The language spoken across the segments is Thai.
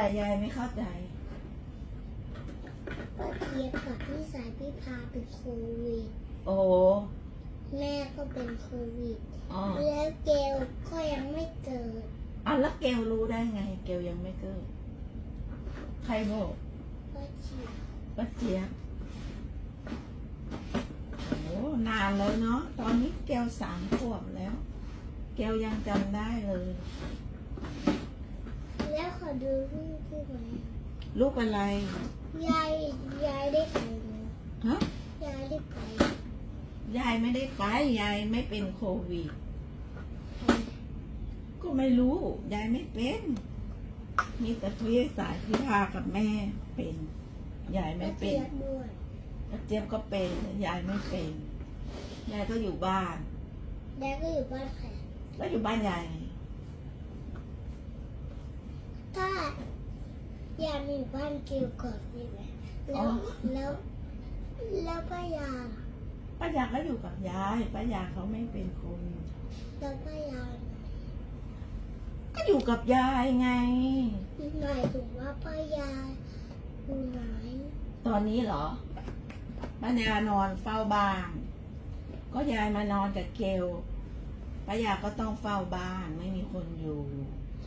อะไรยายไม่เข้าใจป้าเทียบกับพี่สายพี่พาเป็นโควิด โอ้แม่ก็เป็นโควิด อ๋อแล้วเกลก็ยังไม่เกิดอะแล้วเกลรู้ได้ไง เกลยังไม่เกิด ใครบอกป้าเทียบป้าเจี๊ยบโอ้นานแล้วเนาะ ตอนนี้เกลสามขวบแล้ว เกลยังจำได้เลย แล้วขอดูรูปได้ไหมลูกอะไร ยาย ยายได้ไปไหมฮะ ยายได้ไปยายไม่ได้ไป ยายไม่เป็นโควิด ก็ไม่รู้ ยายไม่เป็น มีแต่พี่สายพี่พากับแม่เป็น ยายไม่ป้าเป็เทีนยบด้วยป้าเจี๊ยบก็เป็นแต่ยายไม่เป็น ยายก็อยู่บ้านแล้วก็อยู่บ้านแผลก็อยู่บ้านยายไง ถ้า ยายมีอยู่บ้านเกลก่อนได้ไหมแล้วแล้วแล้วป้ายาล่ะป้ายาก็อยู่กับยายป้ายาเขาไม่เป็นโควิดแล้วป้ายาก็อยู่กับยายไงหมายถึงว่าป้ายาอยู่ไหนตอนนี้เหรอป้ายานอนเฝ้าบ้านก็ยายมานอนกับเกลป้ายาก็ต้องเฝ้าบ้านไม่มีคนอยู่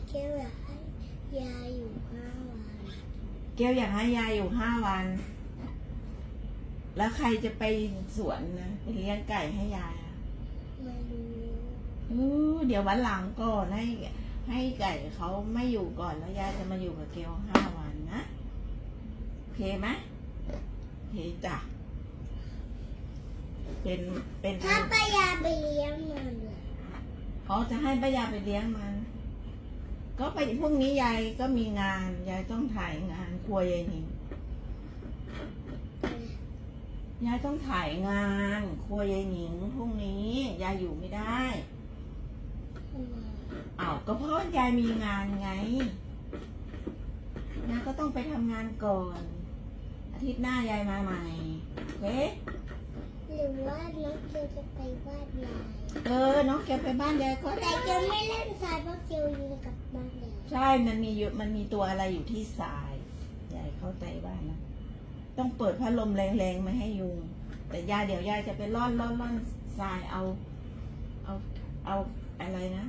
เกลอยากให้ยายอยู่ห้าวัน เกลอยากให้ยายอยู่ห้าวัน แล้วใครจะไปสวนนะไปเลี้ยงไก่ให้ยายอะไม่รู้เออเดี๋ยววันหลังก่อนให้ให้ไก่เขาไม่อยู่ก่อนแล้วยายจะมาอยู่กับเกลห้าวันนะโอเคไหมโอเคจ้ะเป็นเป็นถ้าป้ายาไปเลี้ยงมันล่ะอ๋อจะให้ป้ายาไปเลี้ยงมัน ก็ไปพรุ่งนี้ยายก็มีงาน ยายต้องถ่ายงานครัวยายหนิงยายต้องถ่ายงานครัวยายหนิงพรุ่งนี้ยายอยู่ไม่ได้ทำไมอ้าวก็เพราะยายมีงานไงยายก็ต้องไปทำงานก่อน อาทิตย์หน้ายายมาใหม่โอเคหรือว่าน้องเกลจะไปบ้านยาย เออ น้องแกไปบ้านยายก็แต่ได้เกลไม่เล่นทรา ใช่มันมีอยู่มันมีตัวอะไรอยู่ที่สายยายเข้าใจว่านะ ต้องเปิดพัดลมแรงๆไม่ให้ยุง แต่ยายเดี๋ยวยายจะไปร่อนร่อนร่อนทรายเอา เอาเอาอะไรนะ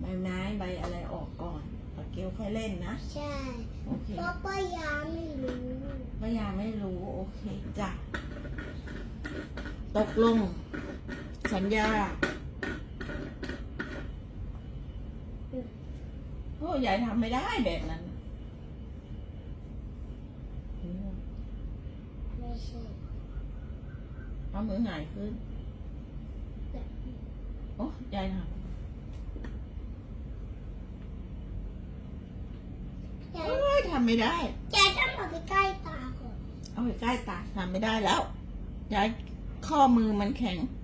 ใบไม้ใบอะไรออกก่อนปากเกลค่อยเล่นนะ ใช่โอเคเพราะป้ายาไม่รู้ป้ายาไม่รู้ โอเคจ้ะตกลง สัญญา โอ้ยายทำไม่ได้แบบนั้น ไม่ใช่เอามือหงายขึ้น แบบโอ้ยายทยาำยเอ้ยทำไม่ได้ยายต้องเอาไปใกล้ตาก่อน เอาไปใกล้ตาทำไม่ได้แล้ว ยายข้อมือมันแข็งย